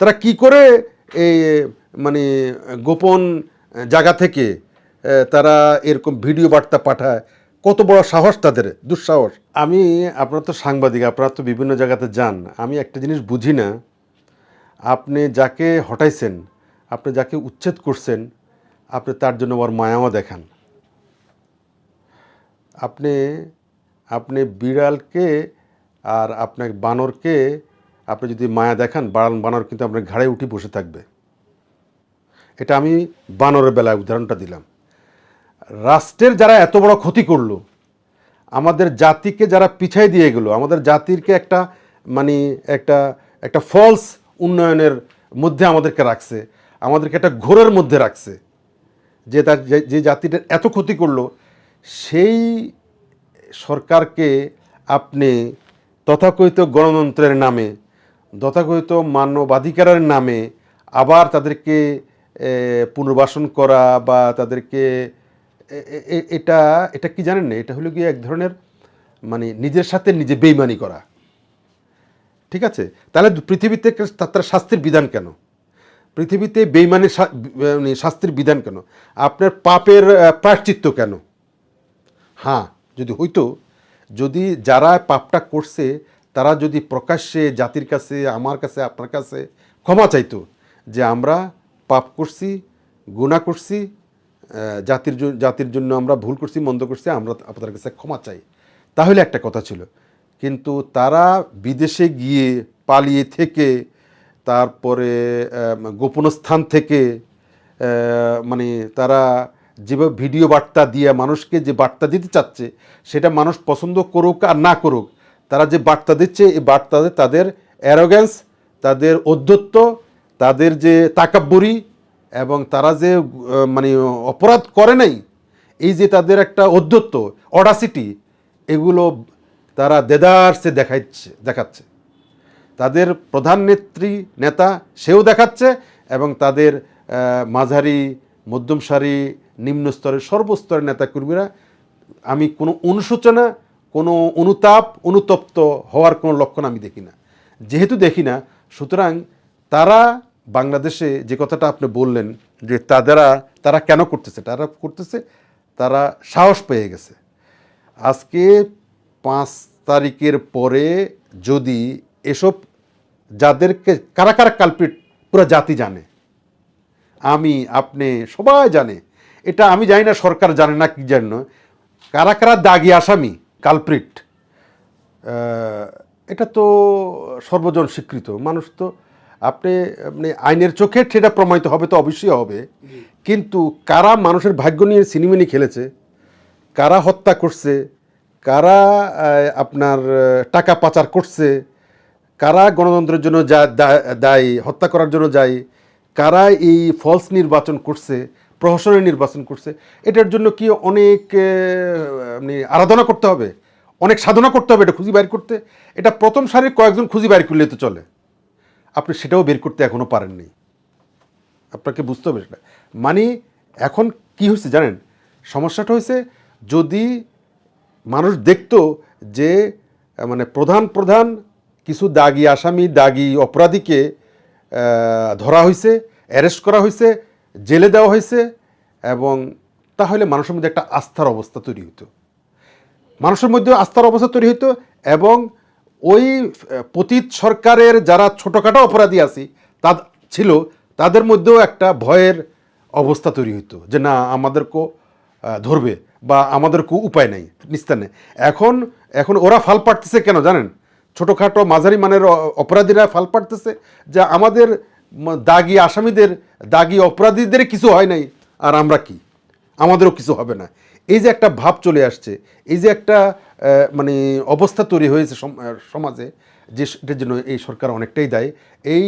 তারা কি করে এই মানে গোপন জায়গা থেকে তারা এরকম ভিডিও বার্তা পাঠায়? কত বড় সাহস তাদের, দুঃসাহস। আমি, আপনারা তো সাংবাদিক, আপনারা তো বিভিন্ন জায়গাতে যান। আমি একটা জিনিস বুঝি না। আপনি যাকে হটাইছেন, আপনি যাকে উচ্ছেদ করছেন, আপনি তার জন্য ওর মায়াও দেখান। আপনি আপনি বিড়ালকে আর আপনার বানরকে আপনি যদি মায়া দেখান বানর কিন্তু আপনার ঘাড়ে উঠে বসে থাকবে। এটা আমি বানরের বেলায় উদাহরণটা দিলাম। রাষ্ট্রের যারা এত বড় ক্ষতি করল, আমাদের জাতিকে যারা পিছাই দিয়ে গেলো, আমাদের জাতিরকে একটা মানে একটা একটা ফলস উন্নয়নের মধ্যে আমাদেরকে রাখছে, আমাদেরকে একটা ঘোরের মধ্যে রাখছে। যে তার, যে- যে জাতিটা এত ক্ষতি করল, সেই সরকারকে আপনি তথাকথিত গণতন্ত্রের নামে তথাকথিত মানবাধিকারের নামে আবার তাদেরকে পুনর্বাসন করা বা তাদেরকে এটা এটা কি জানেন না? এটা হলো গিয়ে এক ধরনের মানে নিজের সাথে নিজে বেইমানি করা। ঠিক আছে? তাহলে পৃথিবীতে তার শাস্তির বিধান কেন? পৃথিবীতে বেইমানের মানে শাস্তির বিধান কেন? আপনার পাপের প্রায়শ্চিত্ত কেন? হ্যাঁ যদি হইতো, যদি যারা পাপটা করছে তারা যদি প্রকাশ্যে জাতির কাছে, আমার কাছে, আপনার কাছে ক্ষমা চাইতো যে আমরা পাপ করছি গুণা করছি জাতির জাতির জন্য আমরা ভুল করছি, মন্দ করছি, আমরা আপনাদের কাছে ক্ষমা চাই। তাহলে একটা কথা ছিল। কিন্তু তারা বিদেশে গিয়ে পালিয়ে থেকে, তারপরে গোপন স্থান থেকে মানে তারা যেভাবে ভিডিও বার্তা দিয়ে মানুষকে যে বার্তা দিতে চাচ্ছে, সেটা মানুষ পছন্দ করুক আর না করুক তারা যে বার্তা দিচ্ছে, এই বার্তাতে তাদের অ্যারোগ্যান্স তাদের অধ্যত্ব তাদের যে তাকাব্বরি এবং তারা যে মানে অপরাধ করে নাই, এই যে তাদের একটা অধ্যত্ব অডাসিটি এগুলো তারা দেদারসে দেখাচ্ছে দেখাচ্ছে। তাদের প্রধান নেত্রী, নেতা, সেও দেখাচ্ছে এবং তাদের মাঝারি মধ্যম সারি সর্বস্তরের নেতাকর্মীরা, আমি কোনো অনুশোচনা কোনো অনুতাপ, অনুতপ্ত হওয়ার কোনো লক্ষণ আমি দেখি না। যেহেতু দেখি না, সুতরাং তারা বাংলাদেশে যে কথাটা আপনি বললেন যে তাদেরা, তারা কেন করতেছে? তারা করতেছে, তারা সাহস পেয়ে গেছে। আজকে পাঁচ তারিখের পরে যদি এসব যাদেরকে, কারা কারা কালপিট পুরো জাতি জানে, আমি, আপনি, সবাই জানে। এটা আমি জানি না, সরকার জানে না কি জানি না। কারা কারা দাগি আসামি? কালপ্রিট এটা তো সর্বজন স্বীকৃত। মানুষ তো আপনি মানে আইনের চোখে সেটা প্রমাণিত হবে তো অবশ্যই হবে। কিন্তু কারা মানুষের ভাগ্য নিয়ে সিনেমিনি খেলেছে, কারা হত্যা করছে, কারা আপনার টাকা পাচার করছে, কারা গণতন্ত্রের জন্য যা- দায়ী, হত্যা করার জন্য যায় কারা এই ফলস নির্বাচন করছে প্রহসনের নির্বাচন করছে। এটার জন্য কি অনেক আহ, মানে আরাধনা করতে হবে? অনেক সাধনা করতে হবে এটা খুঁজি বাইর করতে? এটা প্রথম সারির কয়েকজন খুঁজি বাইর করলে তো চলে। আপনি সেটাও বের করতে এখনও পারেননি। আপনাকে বুঝতে হবে সেটা। মানে এখন কি হয়েছে জানেন? সমস্যাটা হয়েছে যদি মানুষ দেখতো যে মানে প্রধান প্রধান কিছু দাগি আসামি দাগি অপরাধীকে ধরা হয়েছে অ্যারেস্ট করা হয়েছে জেলে দেওয়া হয়েছে এবং তাহলে মানুষের মধ্যে একটা আস্থার অবস্থা তৈরি হতো মানুষের মধ্যে আস্থার অবস্থা তৈরি হতো এবং ওই পতিত সরকারের যারা ছোটোখাটো অপরাধী আছি তা ছিল, তাদের মধ্যেও একটা ভয়ের অবস্থা তৈরি হতো যে না আমাদেরকেও ধরবে বা আমাদেরকেও উপায় নেই, নিস্তার নেই। এখন এখন ওরা ফাল পাড়তেছে কেন জানেন? ছোটোখাটো মাঝারি মানের অপরাধীরা ফাল পাড়তেছে যে আমাদের দাগি আসামিদের, দাগি অপরাধীদের কিছু হয় নাই, আর আমরা কি? আমাদেরও কিছু হবে না। এই যে একটা ভাব চলে আসছে, এই যে একটা মানে অবস্থা তৈরি হয়েছে সমাজে, যে সেটার জন্য এই সরকার অনেকটাই দায়ী, এই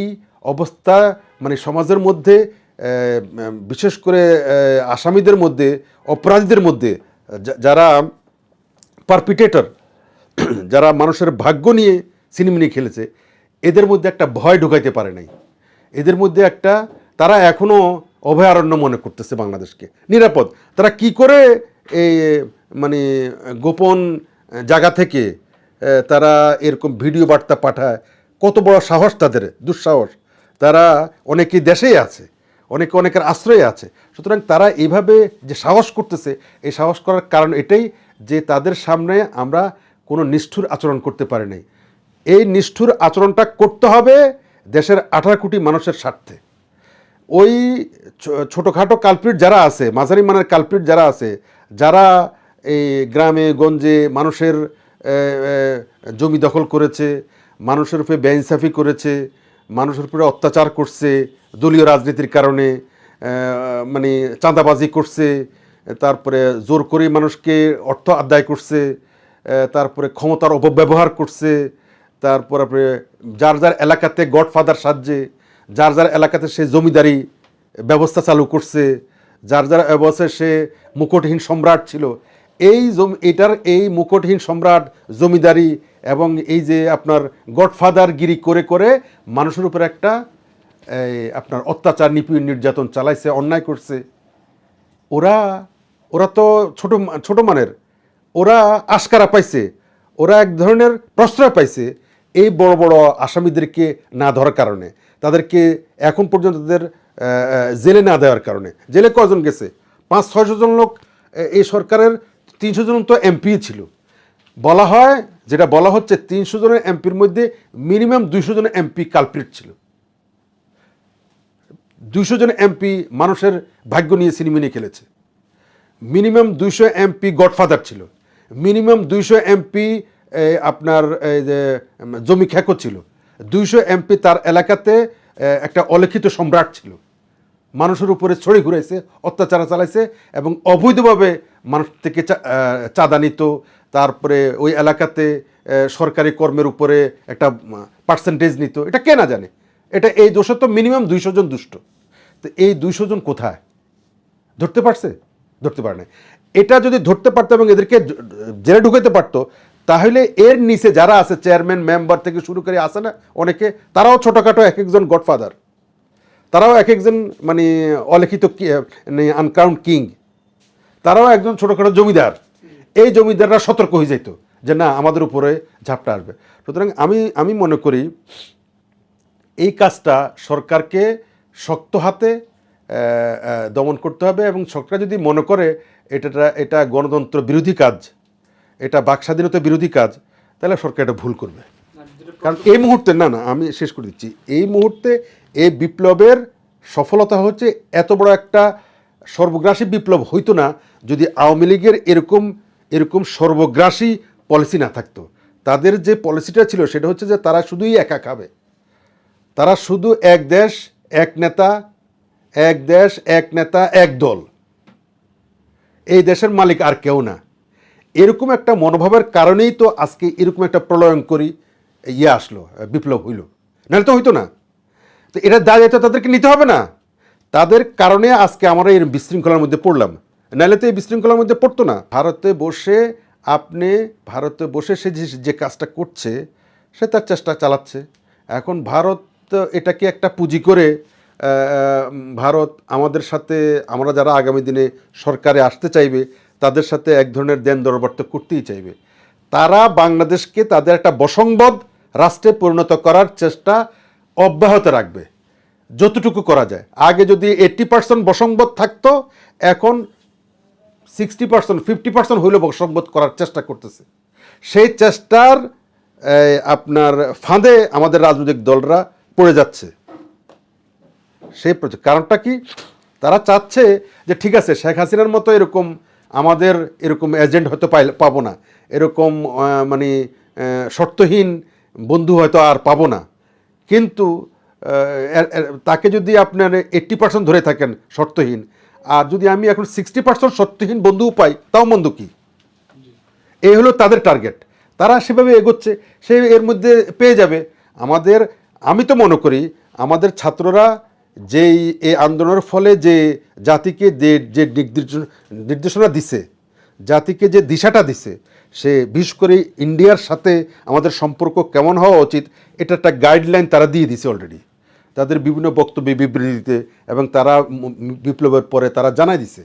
অবস্থা মানে সমাজের মধ্যে বিশেষ করে আসামিদের মধ্যে, অপরাধীদের মধ্যে যারা পারপিটেটর যারা মানুষের ভাগ্য নিয়ে সিনেমিনি খেলেছে, এদের মধ্যে একটা ভয় ঢুকাইতে পারে নাই। এদের মধ্যে একটা তারা এখনও অভয়ারণ্য মনে করতেছে বাংলাদেশকে। নিরাপদ। তারা কি করে এই মানে গোপন জায়গা থেকে তারা এরকম ভিডিও বার্তা পাঠায়, কত বড় সাহস তাদের, দুঃসাহস। তারা অনেকেই দেশেই আছে, অনেকে অনেকের আশ্রয়ে আছে। সুতরাং তারা এইভাবে যে সাহস করতেছে, এই সাহস করার কারণ এটাই যে তাদের সামনে আমরা কোনো নিষ্ঠুর আচরণ করতে পারি নাই। এই নিষ্ঠুর আচরণটা করতে হবে দেশের আঠারো কোটি মানুষের স্বার্থে। ওই ছোটোখাটো কালপিট যারা আছে, মাঝারি মানের কালপিট যারা আছে, যারা এই গ্রামে, গঞ্জে মানুষের জমি দখল করেছে, মানুষের উপরে বেইনসাফি করেছে, মানুষের উপরে অত্যাচার করছে, দলীয় রাজনীতির কারণে মানে চাঁদাবাজি করছে, তারপরে জোর করে মানুষকে অর্থ আদায় করছে তারপরে ক্ষমতার অপব্যবহার করছে তারপর আপনি যার যার এলাকাতে গডফাদার সাহায্যে যার যার এলাকাতে সে জমিদারি ব্যবস্থা চালু করছে, যার যার অবস্থায় সে মুকুটহীন সম্রাট ছিল, এই জমি, এটার এই মুকুটহীন সম্রাট, জমিদারি এবং এই যে আপনার গডফাদার গিরি করে করে মানুষের উপর একটা আপনার অত্যাচার, নিপীড়ন, নির্যাতন চালাইছে, অন্যায় করছে। ওরা ওরা তো ছোট ছোট মানের, ওরা আশকারা পাইছে, ওরা এক ধরনের প্রশ্রয় পাইছে এই বড় বড় আসামিদেরকে না ধরার কারণে, তাদেরকে এখন পর্যন্ত তাদের জেলে না দেওয়ার কারণে। জেলে কজন গেছে? পাঁচ, ছয়শো জন লোক এই সরকারের তিনশো জন তো এমপি ছিল। বলা হয়, যেটা বলা হচ্ছে তিনশো জনের এমপির মধ্যে মিনিমাম দুইশো জন এমপি কালপ্রিট ছিল। দুইশো জন এমপি মানুষের ভাগ্য নিয়ে সিনেমা নিয়ে খেলেছে। মিনিমাম দুইশো এমপি গডফাদার ছিল। মিনিমাম দুইশো এমপি আপনার এই যে জমি খেকো ছিল। দুইশো এমপি তার এলাকাতে একটা অলিখিত সম্রাট ছিল। মানুষের উপরে ছড়ি ঘুরাইছে, অত্যাচার চালাইছে এবং অবৈধভাবে মানুষ থেকে চাঁদা নিত। তারপরে ওই এলাকাতে সরকারি কর্মের উপরে একটা পার্সেন্টেজ নিত। এটা কে না জানে? এটা এই দোষে তো মিনিমাম দুইশো জন দুষ্ট। তো এই দুইশো জন কোথায়? ধরতে পারছে? ধরতে পারে না এটা যদি ধরতে পারতো এবং এদেরকে জেলে ঢুকাইতে পারতো তাহলে এর নিচে যারা আছে চেয়ারম্যান মেম্বার থেকে শুরু করে আসে না, অনেকে, তারাও ছোটোখাটো এক একজন গডফাদার তারাও এক একজন মানে অলিখিত আনকাউন্ট কিং তারাও একজন ছোটোখাটো জমিদার। এই জমিদাররা সতর্ক হয়ে যেত যে না, আমাদের উপরে ঝাপটা আসবে। সুতরাং আমি আমি মনে করি এই কাজটা সরকারকে শক্ত হাতে দমন করতে হবে এবং সরকার যদি মনে করে এটা এটা গণতন্ত্র বিরোধী কাজ এটা বাক স্বাধীনতা বিরোধী কাজ, তাহলে সরকার এটা ভুল করবে। কারণ এই মুহূর্তে, না না, আমি শেষ করে দিচ্ছি। এই মুহূর্তে এই বিপ্লবের সফলতা হচ্ছে এত বড় একটা সর্বগ্রাসী বিপ্লব হইতো না যদি আওয়ামী লীগের এরকম এরকম সর্বগ্রাসী পলিসি না থাকতো। তাদের যে পলিসিটা ছিল, সেটা হচ্ছে যে তারা শুধুই একা খাবে। তারা শুধু এক দেশ, এক নেতা, এক দেশ, এক নেতা, এক দল। এই দেশের মালিক আর কেউ না। এরকম একটা মনোভাবের কারণেই তো আজকে এরকম একটা প্রলয়ঙ্করী ইয়ে আসলো, বিপ্লব হইল। নাহলে তো হইতো না। তো এটা দায় তো তাদেরকে নিতে হবে না। তাদের কারণে আজকে আমরা এই বিশৃঙ্খলার মধ্যে পড়লাম। নাহলে তো এই বিশৃঙ্খলার মধ্যে পড়তো না। ভারতে বসে আপনি, ভারতে বসে সে যে কাজটা করছে, সে তার চেষ্টা চালাচ্ছে। এখন ভারত এটাকে একটা পুঁজি করে ভারত আমাদের সাথে, আমরা যারা আগামী দিনে সরকারে আসতে চাইবে তাদের সাথে এক ধরনের দেন দরবার তো করতেই চাইবে। তারা বাংলাদেশকে তাদের একটা বসংবদ রাষ্ট্রে পরিণত করার চেষ্টা অব্যাহত রাখবে, যতটুকু করা যায়। আগে যদি এইট্টি পার্সেন্ট বসংবদ থাকতো, এখন সিক্সটি পার্সেন্ট ফিফটি পার্সেন্ট হইলেও বসংবদ করার চেষ্টা করতেছে। সেই চেষ্টার আপনার ফাঁদে আমাদের রাজনৈতিক দলরা পড়ে যাচ্ছে। সেই কারণটা কি? তারা চাচ্ছে যে, ঠিক আছে, শেখ হাসিনার মতো এরকম আমাদের এরকম এজেন্ট হয়তো পাই পাবো না। এরকম মানে শর্তহীন বন্ধু হয়তো আর পাবো না। কিন্তু তাকে যদি আপনার এইট্টি পার্সেন্ট ধরে থাকেন শর্তহীন, আর যদি আমি এখন সিক্সটি পার্সেন্ট শর্তহীন বন্ধুও পাই, তাও মন্দ কী? এই হলো তাদের টার্গেট তারা সেভাবে এগোচ্ছে, সে এর মধ্যে পেয়ে যাবে। আমাদের, আমি তো মনে করি, আমাদের ছাত্ররা যেই এই আন্দোলনের ফলে যে জাতিকে যে যে নির্দেশনা দিছে, জাতিকে যে দিশাটা দিছে, সে বিশেষ করে ইন্ডিয়ার সাথে আমাদের সম্পর্ক কেমন হওয়া উচিত, এটা একটা গাইডলাইন তারা দিয়ে দিছে অলরেডি তাদের বিভিন্ন বক্তব্য বিবৃতিতে এবং তারা বিপ্লবের পরে তারা জানাই দিছে।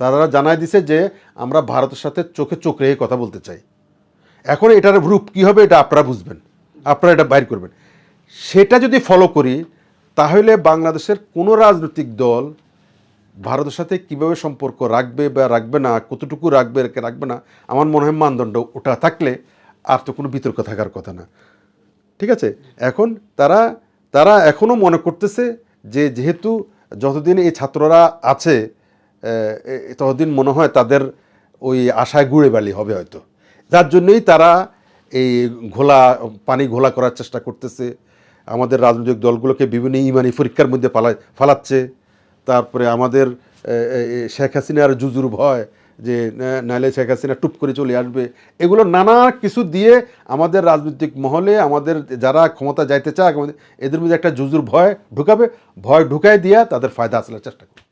তারা জানাই দিছে যে আমরা ভারতের সাথে চোখে চোখ রেখে কথা বলতে চাই। এখন এটার রূপ কী হবে এটা আপনারা বুঝবেন। আপনারা এটা বাইর করবেন। সেটা যদি ফলো করি তাহলে বাংলাদেশের কোনো রাজনৈতিক দল ভারতের সাথে কীভাবে সম্পর্ক রাখবে বা রাখবে না, কতটুকু রাখবে রাখবে না, আমার মনে হয় মানদণ্ড ওটা থাকলে আর তো কোনো বিতর্ক থাকার কথা না। ঠিক আছে? এখন তারা তারা এখনও মনে করতেছে যে যেহেতু যতদিন এই ছাত্ররা আছে ততদিন মনে হয় তাদের ওই আশায় গুড়ে বালি হবে হয়তো। যার জন্যই তারা এই ঘোলা, পানি ঘোলা করার চেষ্টা করতেছে। আমাদের রাজনৈতিক দলগুলোকে বিভিন্ন ইমানি পরীক্ষার মধ্যে পালা ফালাচ্ছে। তারপরে আমাদের শেখ হাসিনার জুজুর ভয় যে নাইলে শেখ হাসিনা টুপ করে চলে আসবে। এগুলো নানা কিছু দিয়ে আমাদের রাজনৈতিক মহলে আমাদের যারা ক্ষমতা যাইতে চায় এদের মধ্যে একটা জুজুর ভয় ঢুকাবে। ভয় ঢুকায় দিয়া তাদের ফায়দা আসলে চেষ্টা করবে।